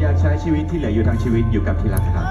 อยากใช้ชีวิตที่เหลืออยู่ทั้งชีวิตอยู่กับที่รักครับ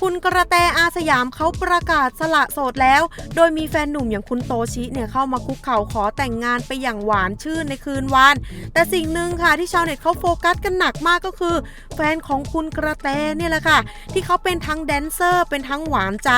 คุณกระแตอาสยามเขาประกาศสละโสดแล้ว โดยมีแฟนหนุ่มอย่างคุณโตชิเนี่ยเข้ามาคุกเข่าขอแต่งงานไปอย่างหวานชื่นในคืนวาน แต่สิ่งหนึ่งค่ะที่ชาวเน็ตเขาโฟกัสกันหนักมากก็คือ แฟนของคุณกระแตเนี่ยแหละค่ะ ที่เขาเป็นทั้งแดนเซอร์ เป็นทั้งหวานใจ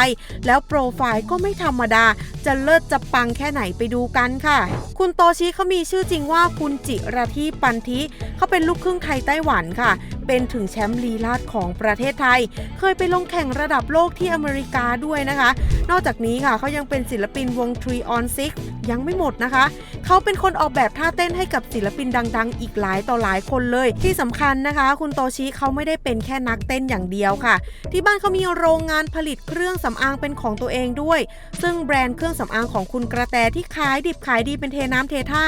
แล้วโปรไฟล์ก็ไม่ธรรมดา จะเลิศจะปังแค่ไหนไปดูกันค่ะ คุณโตชิเขามีชื่อจริงว่าคุณจิระที่ปันธิเขาเป็นลูกครึ่งไทยไต้หวันค่ะ เป็นถึงแชมป์ลีลาดของประเทศไทย เคยไปลงแข่งระดับโลกที่อเมริกาด้วยนะคะ นอกจากนี้ค่ะเขายังเป็นศิลปินวง Tree on Six ยังไม่หมดนะคะ เขาเป็นคนออกแบบท่าเต้นให้กับศิลปินดัง ๆ อีกหลายต่อหลายคนเลย ที่สำคัญนะคะ คุณโตชิเขาไม่ได้เป็นแค่นักเต้นอย่างเดียวค่ะ ที่บ้านเขามีโรงงานผลิตเครื่องสำอางเป็นของตัวเองด้วย ซึ่งแบรนด์เครื่องสำอางของคุณกระแตที่ขายดิบขายดีเป็นเทน้ำเทท่า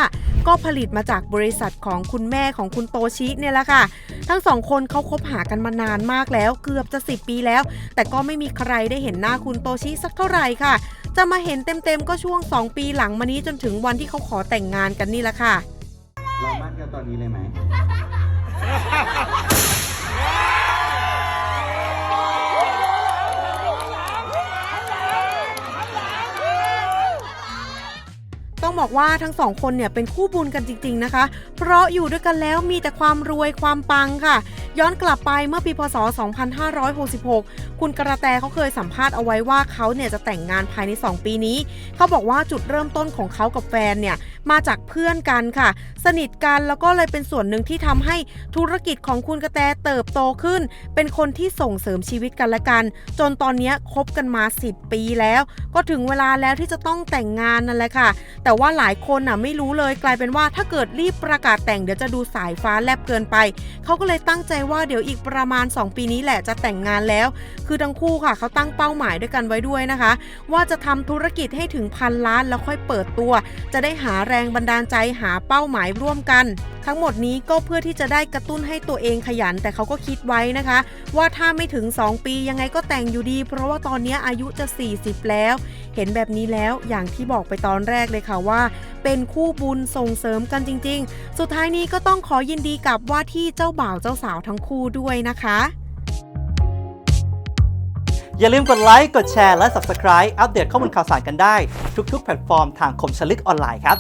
ก็ผลิตมาจากบริษัทของคุณแม่ของคุณโตชิเนี่ยแหละค่ะ ทั้งสองคนเขาคบหากันมานานมากแล้วเกือบจะ 10 ปีแล้ว แต่ก็ไม่มีใครได้เห็นหน้าคุณโตชิสักเท่าไหร่ค่ะ จะมาเห็นเต็มๆก็ช่วง 2 ปีหลังมานี้จนถึงวันที่เขาขอแต่งงานกันนี่แหละค่ะ เรามั่นกันตอนนี้เลยไหม ต้องบอกว่าทั้งสองคนเนี่ยเป็นคู่บุญกันจริง ๆนะคะ เพราะอยู่ด้วยกันแล้วมีแต่ความรวยความปังค่ะ ย้อนกลับไปเมื่อปีพศ 2566 คุณกระแตเขาเคยสัมภาษณ์เอาไว้ว่าเขาเนี่ยจะแต่งงานภายใน 2 ปีนี้ เขาบอกว่าจุดเริ่มต้นของเขากับแฟนเนี่ยมาจากเพื่อนกันค่ะ สนิทกันแล้วก็เลยเป็นส่วนหนึ่งที่ทำให้ธุรกิจของคุณกระแตเติบโตขึ้น เป็นคนที่ส่งเสริมชีวิตกันและกัน จนตอนนี้คบกันมา 10 ปีแล้ว ก็ถึงเวลาแล้วที่จะต้องแต่งงานนั่นแหละค่ะ แต่แต่ว่าหลายคนน่ะไม่รู้เลยกลายเป็นว่าถ้าเกิดรีบประกาศแต่งเดี๋ยวจะดูสายฟ้าแลบเกินไป เขาก็เลยตั้งใจว่าเดี๋ยวอีกประมาณ 2 ปีนี้แหละจะแต่งงานแล้ว คือทั้งคู่ค่ะเขาตั้งเป้าหมายด้วยกันไว้ด้วยนะคะ ว่าจะทำธุรกิจให้ถึงพันล้านแล้วค่อยเปิดตัว จะได้หาแรงบันดาลใจหาเป้าหมายร่วมกัน ทั้งหมดนี้ก็เพื่อที่จะได้กระตุ้นให้ตัวเองขยัน แต่เขาก็คิดไว้นะคะ ว่าถ้าไม่ถึง 2 ปียังไงก็แต่งอยู่ดี เพราะว่าตอนนี้อายุจะ 40 แล้ว เห็นแบบนี้แล้วอย่างที่บอกไปตอนแรกเลยค่ะว่า เป็นคู่บุญส่งเสริมกันจริง ๆ สุดท้ายนี้ก็ต้องขอยินดีกับว่าที่เจ้าบ่าวเจ้าสาวทั้งคู่ด้วยนะคะ อย่าลืมกดไลค์ กดแชร์ และ Subscribe อัปเดตข้อมูลข่าวสารกันได้ ทุกๆ แพลตฟอร์มทางคมชลึกออนไลน์ครับ